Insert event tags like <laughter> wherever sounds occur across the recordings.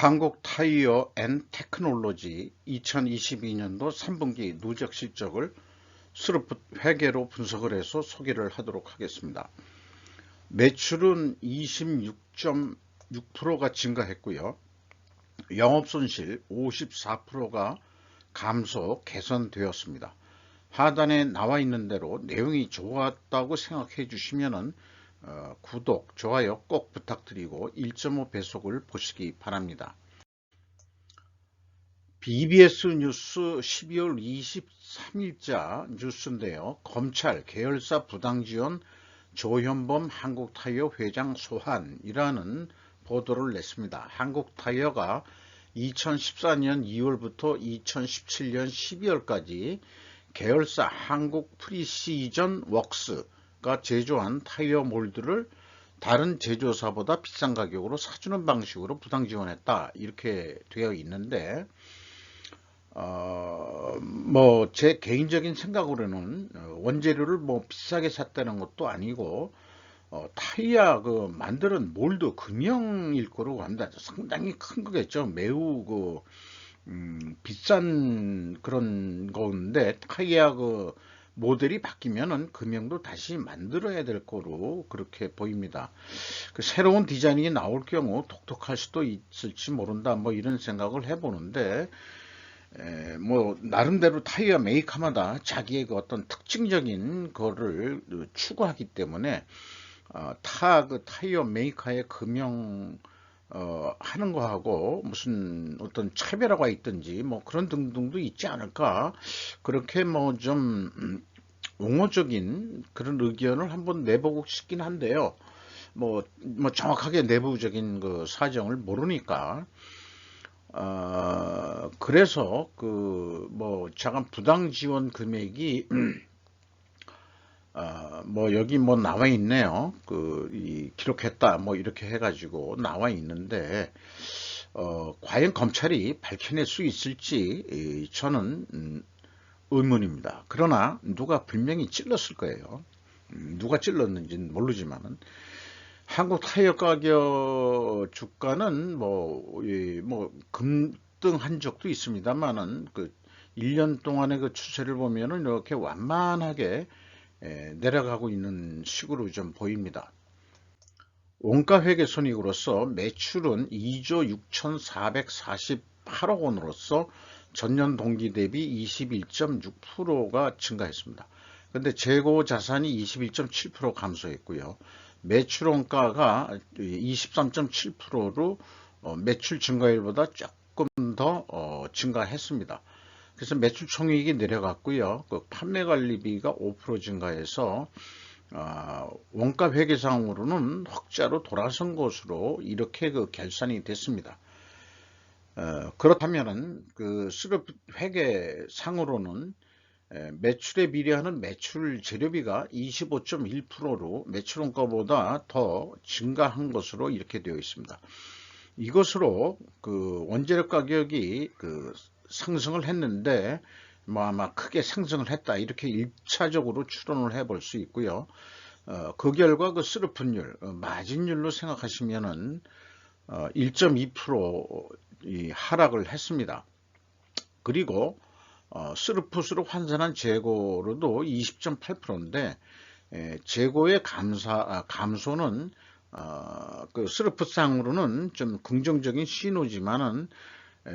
한국 타이어 앤 테크놀로지 2022년도 3분기 누적 실적을 스루풋 회계로 분석을 해서 소개를 하도록 하겠습니다. 매출은 26.6%가 증가했고요. 영업손실 54%가 감소 개선되었습니다. 하단에 나와 있는 대로 내용이 좋았다고 생각해 주시면 어, 구독, 좋아요 꼭 부탁드리고 1.5배속을 보시기 바랍니다. BBS 뉴스 12월 23일자 뉴스인데요. 검찰 계열사 부당지원 조현범 한국타이어 회장 소환이라는 보도를 냈습니다. 한국타이어가 2014년 2월부터 2017년 12월까지 계열사 한국 프리시전 웍스 가 제조한 타이어 몰드를 다른 제조사보다 비싼 가격으로 사주는 방식으로 부당 지원했다 이렇게 되어 있는데 어, 뭐 제 개인적인 생각으로는 원재료를 뭐 비싸게 샀다는 것도 아니고 어, 타이어 그 만드는 몰드 금형일 거로 합니다. 상당히 큰 거겠죠. 매우 그 음, 비싼 그런 건데 타이어 그 모델이 바뀌면은 금형도 다시 만들어야 될 거로 그렇게 보입니다. 그 새로운 디자인이 나올 경우 독특할 수도 있을지 모른다 뭐 이런 생각을 해보는데 에, 뭐 나름대로 타이어 메이커마다 자기의 그 어떤 특징적인 거를 추구하기 때문에 어, 타그 타이어 메이커의 금형 어, 하는 거하고 무슨 어떤 차별화가 있든지 뭐 그런 등등도 있지 않을까 그렇게 뭐 좀 옹호적인 그런 의견을 한번 내보고 싶긴 한데요. 뭐, 뭐 정확하게 내부적인 그 사정을 모르니까 어, 그래서 그 뭐 자간 부당 지원 금액이 <clears throat> 어, 뭐 여기 뭐 나와 있네요. 그 기록했다 뭐 이렇게 해가지고 나와 있는데 어, 과연 검찰이 밝혀낼 수 있을지 저는 음, 의문입니다. 그러나 누가 분명히 찔렀을 거예요. 음, 누가 찔렀는지는 모르지만은 한국 타이어 가격 주가는 뭐, 뭐 급등한 적도 있습니다만은 그 1년 동안의 그 추세를 보면은 이렇게 완만하게 내려가고 있는 식으로 좀 보입니다. 원가 회계 손익으로서 매출은 2조 6,448억 원으로서 전년 동기 대비 21.6%가 증가했습니다. 근데 재고 자산이 21.7% 감소했고요. 매출 원가가 23.7%로 어, 매출 증가율보다 조금 더 어, 증가했습니다. 그래서 매출 총액이 내려갔고요. 그 판매 관리비가 5% 증가해서 어, 원가 회계상으로는 흑자로 돌아선 것으로 이렇게 그 결산이 됐습니다. 어, 그렇다면은 그 수급 회계 상으로는 에, 매출에 비례하는 매출 재료비가 25.1%로 매출 원가보다 더 증가한 것으로 이렇게 되어 있습니다. 이것으로 그 원재료 가격이 그 상승을 했는데 뭐 아마 크게 상승을 했다 이렇게 1차적으로 추론을 해 볼 수 있고요. 어, 그 결과 그 스르픈율 어, 마진율로 생각하시면은 어, 1.2% 하락을 했습니다. 그리고 어, 스르풋으로 환산한 재고로도 20.8%인데 에, 재고의 감사, 아, 감소는 어, 그 스르풋상으로는 좀 긍정적인 신호지만은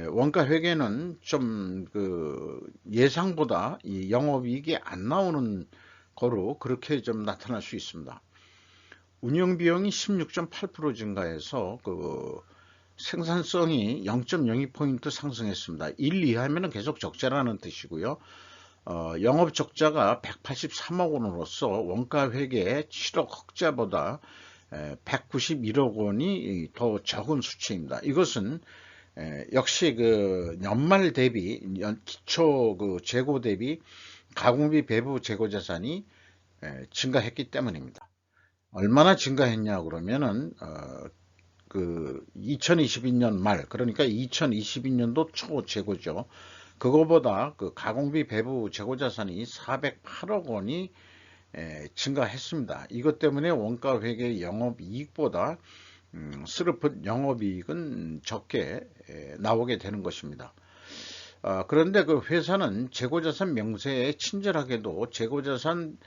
원가 회계는 좀 그 예상보다 이 영업이익이 안 나오는 거로 그렇게 좀 나타날 수 있습니다. 운영 비용이 16.8% 증가해서 그 생산성이 0.02포인트 상승했습니다. 1 이하면 계속 적자라는 뜻이고요. 어, 영업 적자가 183억 원으로서 원가 회계 7억 흑자보다 191억 원이 더 적은 수치입니다. 이것은 에, 역시 그 연말 대비 연, 기초 그 재고 대비 가공비 배부 재고 자산이 에, 증가했기 때문입니다. 얼마나 증가했냐 그러면은 어, 그 2022년 말 그러니까 2022년도 초 재고죠. 그거보다 그 가공비 배부 재고 자산이 408억 원이 에, 증가했습니다. 이것 때문에 원가 회계 영업 이익보다 음, 스르프 영업 이익은 적게 에, 나오게 되는 것입니다. 어, 그런데 그 회사는 재고자산 명세에 친절하게도 재고자산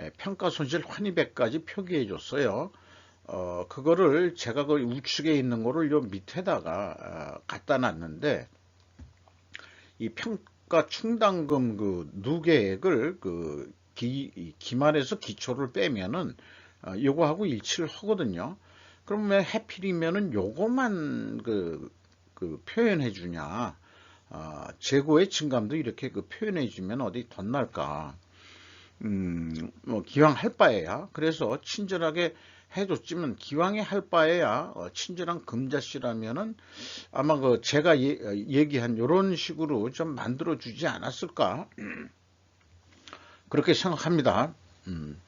에, 평가 손실 환입액까지 표기해 줬어요. 어, 그거를 제가 그 우측에 있는 거를 요 밑에다가 어, 갖다 놨는데 이 평가 충당금 그 누계액을 그 기, 기말에서 기초를 빼면은 어, 요거하고 일치를 하거든요. 그러면 해필이면은 요거만 그, 그 표현해 주냐. 어, 재고의 증감도 이렇게 그 표현해 주면 어디 덧날까. 음, 뭐 기왕 할 바에야. 그래서 친절하게 해줬지만 기왕에 할 바에야 어, 친절한 금자씨라면은 아마 그 제가 예, 얘기한 이런 식으로 좀 만들어 주지 않았을까 그렇게 생각합니다. 음,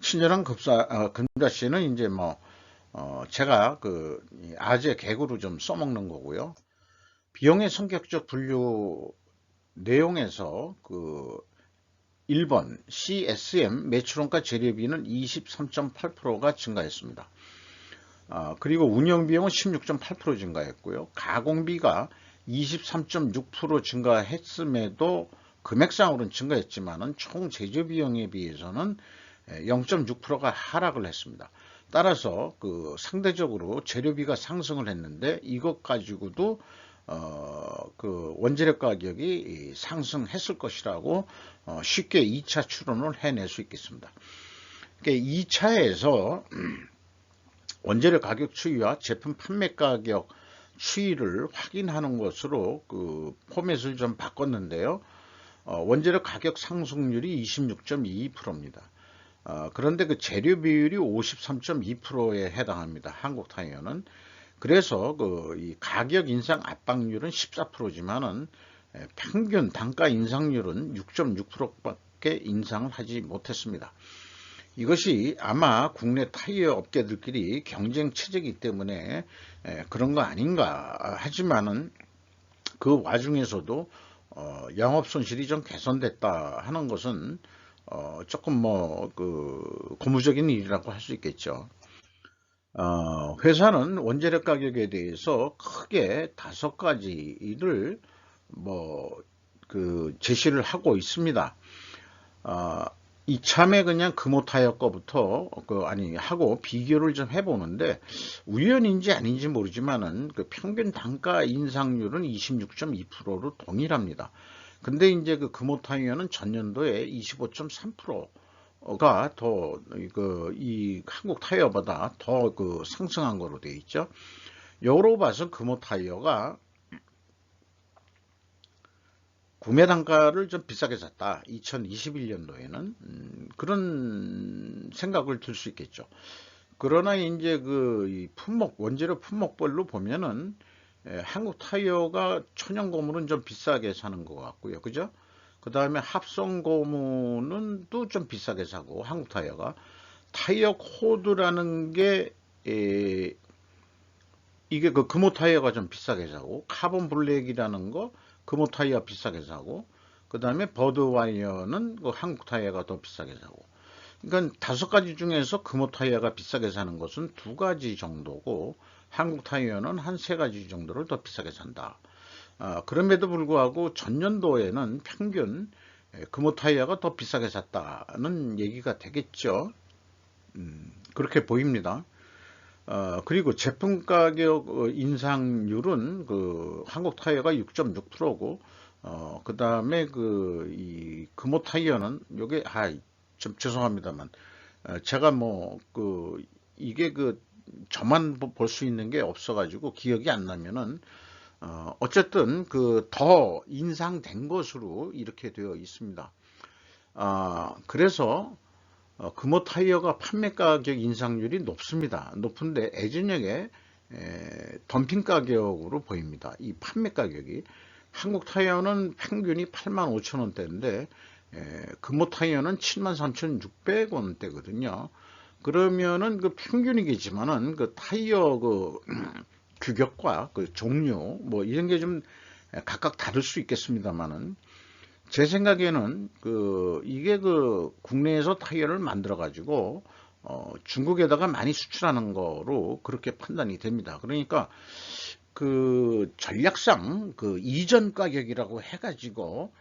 친절한 급사 어, 금자씨는 이제 뭐 어, 제가 그 아재 개그로 좀 써먹는 거고요. 비용의 성격적 분류 내용에서 그 1번 CSM 매출원가 재료비는 23.8%가 증가했습니다. 아, 그리고 운영비용은 16.8% 증가했고요. 가공비가 23.6% 증가했음에도 금액상으로는 증가했지만 총 제조비용에 비해서는 0.6%가 하락을 했습니다. 따라서 그 상대적으로 재료비가 상승을 했는데 이것 가지고도 어, 그 원재료 가격이 상승했을 것이라고 어, 쉽게 2차 추론을 해낼 수 있겠습니다. 그러니까 2차에서 <clears throat> 원재료 가격 추이와 제품 판매 가격 추이를 확인하는 것으로 그 포맷을 좀 바꿨는데요. 어, 원재료 가격 상승률이 26.22%입니다. 어, 그런데 그 재료 비율이 53.2%에 해당합니다. 한국 타이어는. 그래서 그 이 가격 인상 압박률은 14%지만은 평균 단가 인상률은 6.6%밖에 인상을 하지 못했습니다. 이것이 아마 국내 타이어 업계들끼리 경쟁 체제이기 때문에 그런 거 아닌가 하지만은 그 와중에서도 어 영업 손실이 좀 개선됐다 하는 것은 어 조금 뭐 그 고무적인 일이라고 할 수 있겠죠. 어, 회사는 원재료 가격에 대해서 크게 다섯 가지를 뭐 그 제시를 하고 있습니다. 어, 이참에 그냥 금호타이어 거부터 그 아니 하고 비교를 좀 해보는데 우연인지 아닌지 모르지만은 그 평균 단가 인상률은 26.2%로 동일합니다. 근데 이제 그 금호타이어는 전년도에 25.3% 가 더 그 이 한국 타이어보다 더 그 상승한 거로 되어 있죠. 여로 봐서 금호 타이어가 구매 단가를 좀 비싸게 샀다. 2021년도에는 음, 그런 생각을 들 수 있겠죠. 그러나 이제 그 품목 원재료 품목별로 보면은 에, 한국 타이어가 천연 고무는 좀 비싸게 사는 것 같고요. 그죠? 그 다음에 합성 고무는 또 좀 비싸게 사고 한국 타이어가 타이어 코드라는 게 에, 이게 그 금호 타이어가 좀 비싸게 사고 카본 블랙이라는 거 금호 타이어 비싸게 사고 그 다음에 버드와이어는 그 한국 타이어가 더 비싸게 사고 그러니까 다섯 가지 중에서 금호 타이어가 비싸게 사는 것은 두 가지 정도고 한국 타이어는 한 세 가지 정도를 더 비싸게 산다. 어, 그럼에도 불구하고 전년도에는 평균 금호 타이어가 더 비싸게 샀다는 얘기가 되겠죠. 음, 그렇게 보입니다. 어, 그리고 제품 가격 어, 인상률은 그 한국 타이어가 6.6%고 어, 그 다음에 그 이 금호 타이어는 요게 아좀 죄송합니다만 어, 제가 뭐 그 이게 그 저만 볼 수 있는 게 없어 가지고 기억이 안 나면은 어, 어쨌든 그 더 인상된 것으로 이렇게 되어 있습니다. 아, 그래서 어, 금호 타이어가 판매 가격 인상률이 높습니다. 높은데 애진역에 덤핑 가격으로 보입니다. 이 판매 가격이 한국 타이어는 평균이 8만 5천 원대인데 금호 타이어는 7만 3,600원대거든요. 그러면은 그 평균이겠지만은 그 타이어 그 규격과 그 종류 뭐 이런 게 좀 각각 다를 수 있겠습니다만은 제 생각에는 그 이게 그 국내에서 타이어를 만들어 가지고 어, 중국에다가 많이 수출하는 거로 그렇게 판단이 됩니다. 그러니까 그 전략상 그 이전 가격이라고 해가지고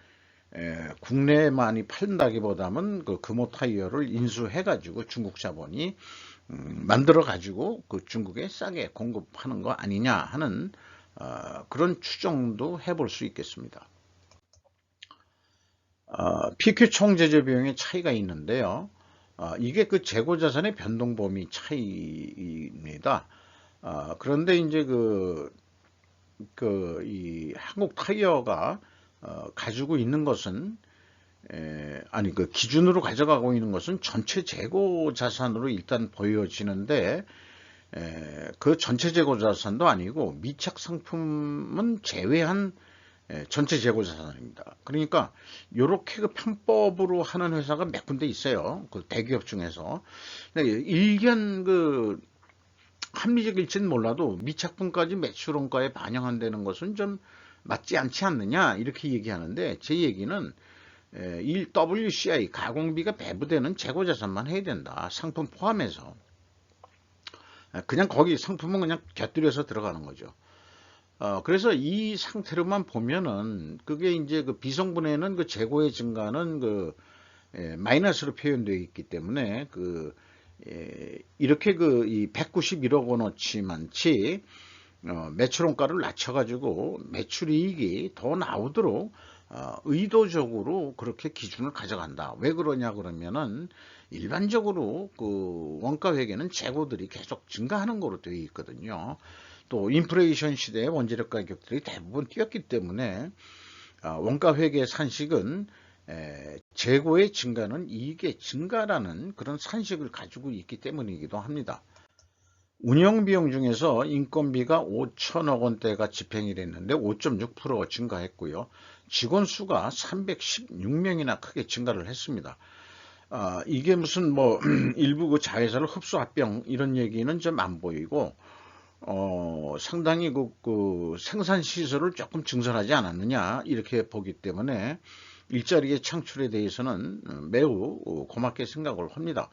에, 국내에 많이 판다기보다는 그 금호 타이어를 인수해가지고 중국 자본이 음, 만들어 가지고 그 중국에 싸게 공급하는 거 아니냐 하는 어, 그런 추정도 해볼 수 있겠습니다. 어, PQ 총 제조 비용의 차이가 있는데요. 어, 이게 그 재고 자산의 변동 범위 차이입니다. 어, 그런데 이제 그, 그, 이 한국 타이어가 어, 가지고 있는 것은 에, 아니 그 기준으로 가져가고 있는 것은 전체 재고 자산으로 일단 보여지는데 에, 그 전체 재고 자산도 아니고 미착 상품은 제외한 에, 전체 재고 자산입니다. 그러니까 이렇게 그 편법으로 하는 회사가 몇 군데 있어요. 그 대기업 중에서 일견 그 합리적일지는 몰라도 미착분까지 매출원가에 반영한다는 것은 좀 맞지 않지 않느냐 이렇게 얘기하는데 제 얘기는 이 WCI 가공비가 배부되는 재고자산만 해야 된다. 상품 포함해서. 그냥 거기 상품은 그냥 곁들여서 들어가는 거죠. 어, 그래서 이 상태로만 보면은 그게 이제 그 비성분에는 그 재고의 증가는 그 예, 마이너스로 표현되어 있기 때문에 그 예, 이렇게 그 이 191억 원어치만치 어, 매출원가를 낮춰가지고 매출이익이 더 나오도록 어, 의도적으로 그렇게 기준을 가져간다. 왜 그러냐 그러면은 일반적으로 그 원가 회계는 재고들이 계속 증가하는 거로 되어 있거든요. 또 인플레이션 시대에 원재료 가격들이 대부분 뛰었기 때문에 어, 원가 회계 산식은 에, 재고의 증가는 이익의 증가라는 그런 산식을 가지고 있기 때문이기도 합니다. 운영비용 중에서 인건비가 5천억 원대가 집행이 됐는데 5.6% 증가했고요. 직원 수가 316명이나 크게 증가를 했습니다. 아, 이게 무슨 뭐 <clears throat> 일부 그 자회사를 흡수 합병 이런 얘기는 좀 안 보이고 어, 상당히 그, 그 생산 시설을 조금 증설하지 않았느냐 이렇게 보기 때문에 일자리의 창출에 대해서는 매우 고맙게 생각을 합니다.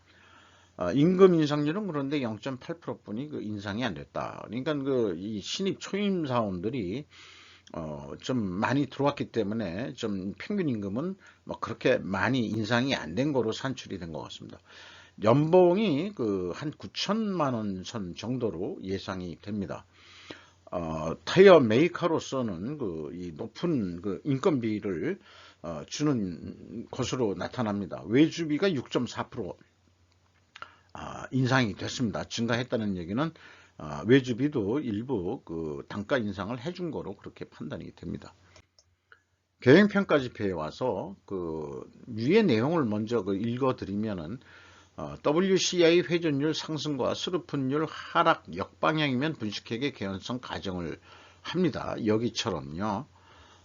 어, 임금 인상률은 그런데 0.8%뿐이 그 인상이 안 됐다. 그러니까 그 이 신입 초임 사원들이 어, 좀 많이 들어왔기 때문에 좀 평균 임금은 뭐 그렇게 많이 인상이 안 된 거로 산출이 된 것 같습니다. 연봉이 그 한 9천만 원 선 정도로 예상이 됩니다. 어, 타이어 메이커로서는 그 이 높은 그 인건비를 어, 주는 것으로 나타납니다. 외주비가 6.4% 아, 인상이 됐습니다. 증가했다는 얘기는 아, 외주비도 일부 그 단가 인상을 해준 거로 그렇게 판단이 됩니다. 경영평가 지표에 와서 그 위의 내용을 먼저 그 읽어드리면은 어, WCI 회전율 상승과 스루픈율 하락 역방향이면 분식회계 개연성 가정을 합니다. 여기처럼요.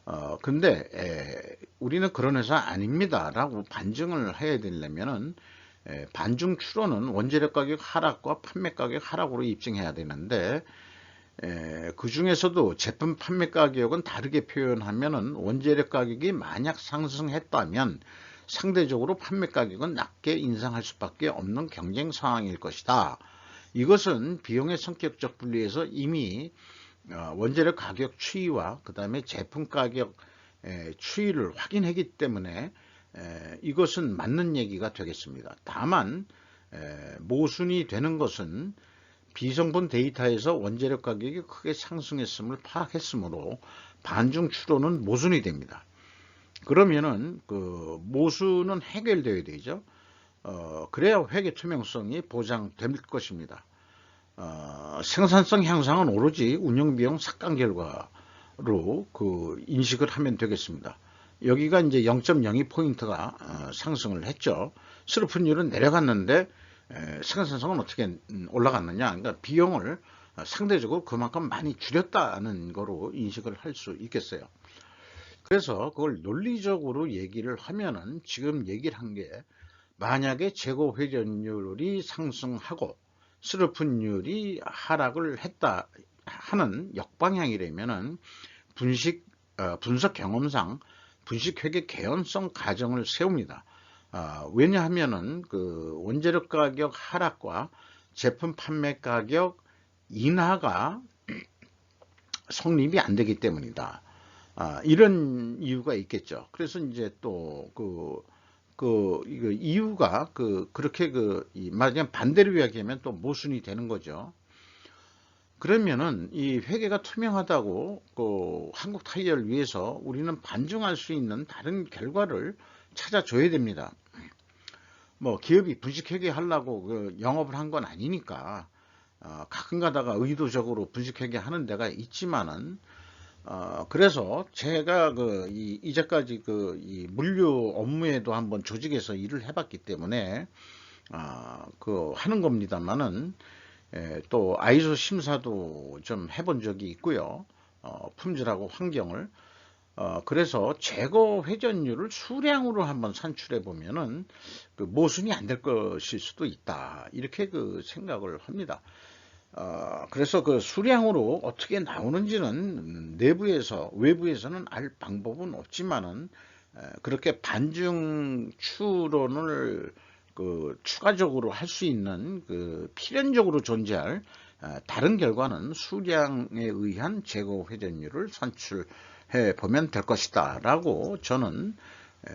어, 근데 에, 우리는 그런 회사 아닙니다. 라고 반증을 해야 되려면은 예, 반중 추론은 원재료 가격 하락과 판매 가격 하락으로 입증해야 되는데 예, 그 중에서도 제품 판매 가격은 다르게 표현하면은 원재료 가격이 만약 상승했다면 상대적으로 판매 가격은 낮게 인상할 수밖에 없는 경쟁 상황일 것이다. 이것은 비용의 성격적 분리에서 이미 어, 원재료 가격 추이와 그 다음에 제품 가격 추이를 확인했기 때문에 에, 이것은 맞는 얘기가 되겠습니다. 다만 에, 모순이 되는 것은 비성분 데이터에서 원재료 가격이 크게 상승했음을 파악했으므로 반중 추론은 모순이 됩니다. 그러면은 그 모순은 해결되어야 되죠. 어, 그래야 회계 투명성이 보장될 것입니다. 어, 생산성 향상은 오로지 운영비용 삭감 결과로 그 인식을 하면 되겠습니다. 여기가 이제 0.02 포인트가 어, 상승을 했죠. 스루픈율은 내려갔는데 생산성은 어떻게 음, 올라갔느냐. 그러니까 비용을 상대적으로 그만큼 많이 줄였다는 거로 인식을 할 수 있겠어요. 그래서 그걸 논리적으로 얘기를 하면은 지금 얘기를 한 게 만약에 재고 회전율이 상승하고 스루픈율이 하락을 했다 하는 역방향이라면은 분식 어, 분석 경험상 분식회계 개연성 가정을 세웁니다. 아, 왜냐하면은 그 원재료 가격 하락과 제품 판매 가격 인하가 <clears throat> 성립이 안 되기 때문이다. 아, 이런 이유가 있겠죠. 그래서 이제 또 그, 그, 이거 이유가 그, 그렇게 그, 말하자면 반대로 이야기하면 또 모순이 되는 거죠. 그러면은 이 회계가 투명하다고 그 한국 타이어를 위해서 우리는 반증할 수 있는 다른 결과를 찾아줘야 됩니다. 뭐 기업이 분식회계 하려고 그 영업을 한 건 아니니까 어, 가끔 가다가 의도적으로 분식회계 하는 데가 있지만은 어, 그래서 제가 그 이, 이제까지 그 이 물류 업무에도 한번 조직에서 일을 해봤기 때문에 어, 그 하는 겁니다만은 예, 또 아이소 심사도 좀 해본 적이 있고요. 어, 품질하고 환경을 어, 그래서 재고 회전율을 수량으로 한번 산출해 보면은 그 모순이 안 될 것일 수도 있다 이렇게 그 생각을 합니다. 어, 그래서 그 수량으로 어떻게 나오는지는 내부에서 외부에서는 알 방법은 없지만은 에, 그렇게 반중 추론을 그 추가적으로 할 수 있는 그 필연적으로 존재할 에, 다른 결과는 수량에 의한 재고 회전율을 산출해 보면 될 것이다 라고 저는 에,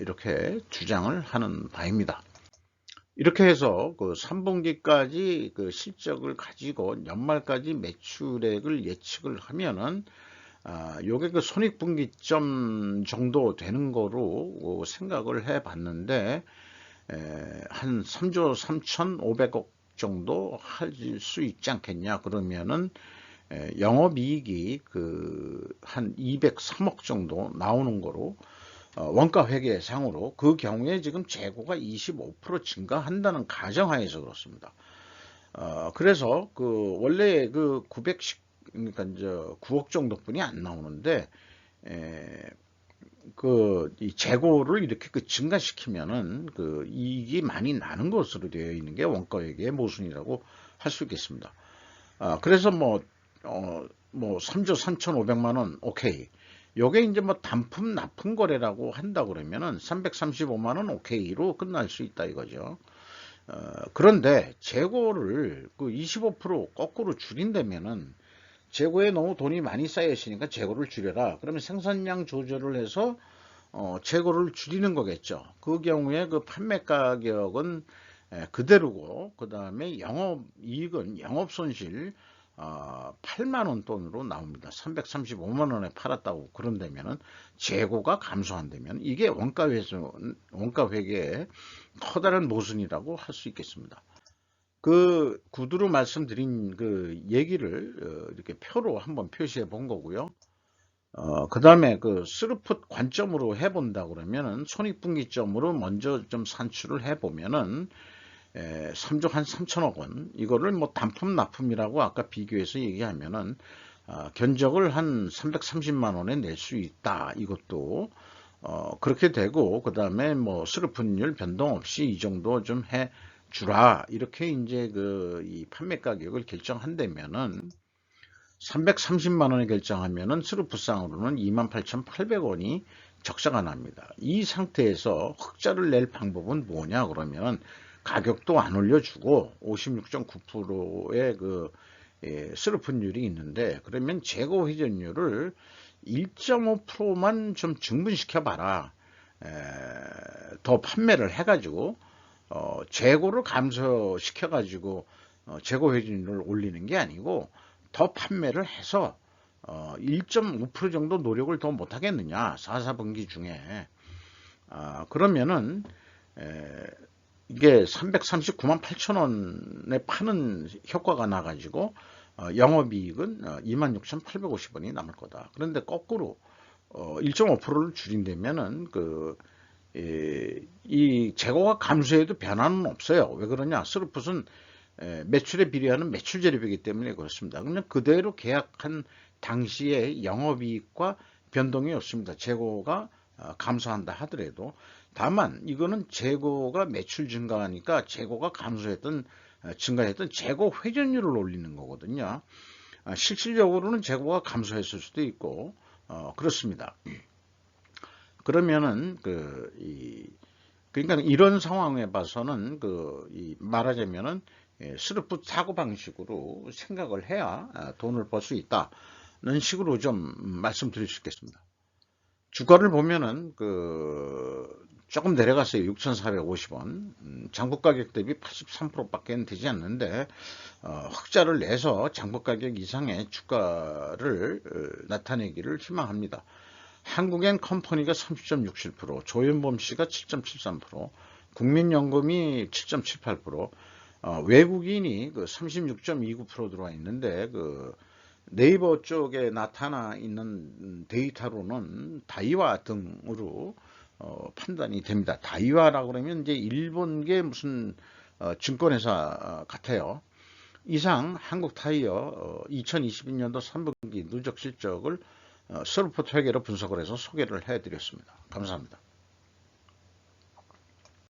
이렇게 주장을 하는 바입니다. 이렇게 해서 그 3분기까지 그 실적을 가지고 연말까지 매출액을 예측을 하면은 아, 요게 그 손익분기점 정도 되는 거로 생각을 해 봤는데 한 3조 3,500억 정도 할 수 있지 않겠냐 그러면은 영업이익이 그 한 203억 정도 나오는 거로 어, 원가 회계상으로 그 경우에 지금 재고가 25% 증가한다는 가정하에서 그렇습니다. 어, 그래서 그 원래 그 910, 그러니까 이제 9억 정도뿐이 안 나오는데 에, 그 이 재고를 이렇게 그 증가시키면은 그 이익이 많이 나는 것으로 되어 있는 게 원가 회계의 모순이라고 할 수 있겠습니다. 아, 그래서 뭐, 어, 뭐 3조 3,500만 원 오케이. 요게 이제 뭐 단품 납품 거래라고 한다 그러면은 335만 원 오케이로 끝날 수 있다 이거죠. 어, 그런데 재고를 그 25% 거꾸로 줄인다면은 재고에 너무 돈이 많이 쌓여 있으니까 재고를 줄여라. 그러면 생산량 조절을 해서 어, 재고를 줄이는 거겠죠. 그 경우에 그 판매 가격은 그대로고 그 다음에 영업 이익은 영업 손실 어, 8만원 돈으로 나옵니다. 335만원에 팔았다고 그런다면은 재고가 감소한다면 이게 원가 회수, 원가 회계의 커다란 모순이라고 할 수 있겠습니다. 그 구두로 말씀드린 그 얘기를 어, 이렇게 표로 한번 표시해 본 거고요. 어, 그 다음에 그 스루풋 관점으로 해본다 그러면은 손익분기점으로 먼저 좀 산출을 해보면은 3조 한 3천억 원 이거를 뭐 단품 납품이라고 아까 비교해서 얘기하면은 어, 견적을 한 330만 원에 낼 수 있다 이것도 어, 그렇게 되고 그 다음에 뭐 스르픈율 변동 없이 이 정도 좀 해 주라 이렇게 이제 그 이 판매 가격을 결정한다면은 330만 원에 결정하면은 스루프상으로는 28,800원이 적자가 납니다. 이 상태에서 흑자를 낼 방법은 뭐냐 그러면 가격도 안 올려주고 56.9%의 그 예, 스루픈율이 있는데 그러면 재고 회전율을 1.5%만 좀 증분시켜 봐라. 더 판매를 해가지고 어, 재고를 감소시켜 가지고 어, 재고 회전율을 올리는 게 아니고 더 판매를 해서 어, 1.5% 정도 노력을 더 못하겠느냐 4, 4분기 중에 아, 그러면은 에, 이게 339만 8천 원에 파는 효과가 나가지고 어, 영업이익은 26,850원이 어, 남을 거다. 그런데 거꾸로 어, 1.5%를 줄인다면은 그, 이, 이 재고가 감소해도 변화는 없어요. 왜 그러냐? 스루풋은 매출에 비례하는 매출 재료이기 때문에 그렇습니다. 그냥 그대로 계약한 당시의 영업이익과 변동이 없습니다. 재고가 어, 감소한다 하더라도 다만 이거는 재고가 매출 증가하니까 재고가 감소했던 어, 증가했던 재고 회전율을 올리는 거거든요. 아, 실질적으로는 재고가 감소했을 수도 있고 어, 그렇습니다. 그러면은 그 이, 그러니까 이런 상황에 봐서는 그, 이 말하자면은 예, 스루프 사고 방식으로 생각을 해야 아, 돈을 벌 수 있다는 식으로 좀 말씀드릴 수 있겠습니다. 주가를 보면은 그 조금 내려갔어요. 6,450원. 음, 장부 가격 대비 83%밖에 되지 않는데 어, 흑자를 내서 장부 가격 이상의 주가를 어, 나타내기를 희망합니다. 한국엔 컴퍼니가 30.67%, 조현범 씨가 7.73%, 국민연금이 7.78%, 어, 외국인이 그 36.29% 들어와 있는데 그 네이버 쪽에 나타나 있는 데이터로는 다이와 등으로 어, 판단이 됩니다. 다이와라고 그러면 이제 일본계 무슨 어, 증권회사 어, 같아요. 이상 한국 타이어 어, 2022년도 3분기 누적 실적을 어, 서르포트 회계로 분석을 해서 소개를 해드렸습니다. 감사합니다.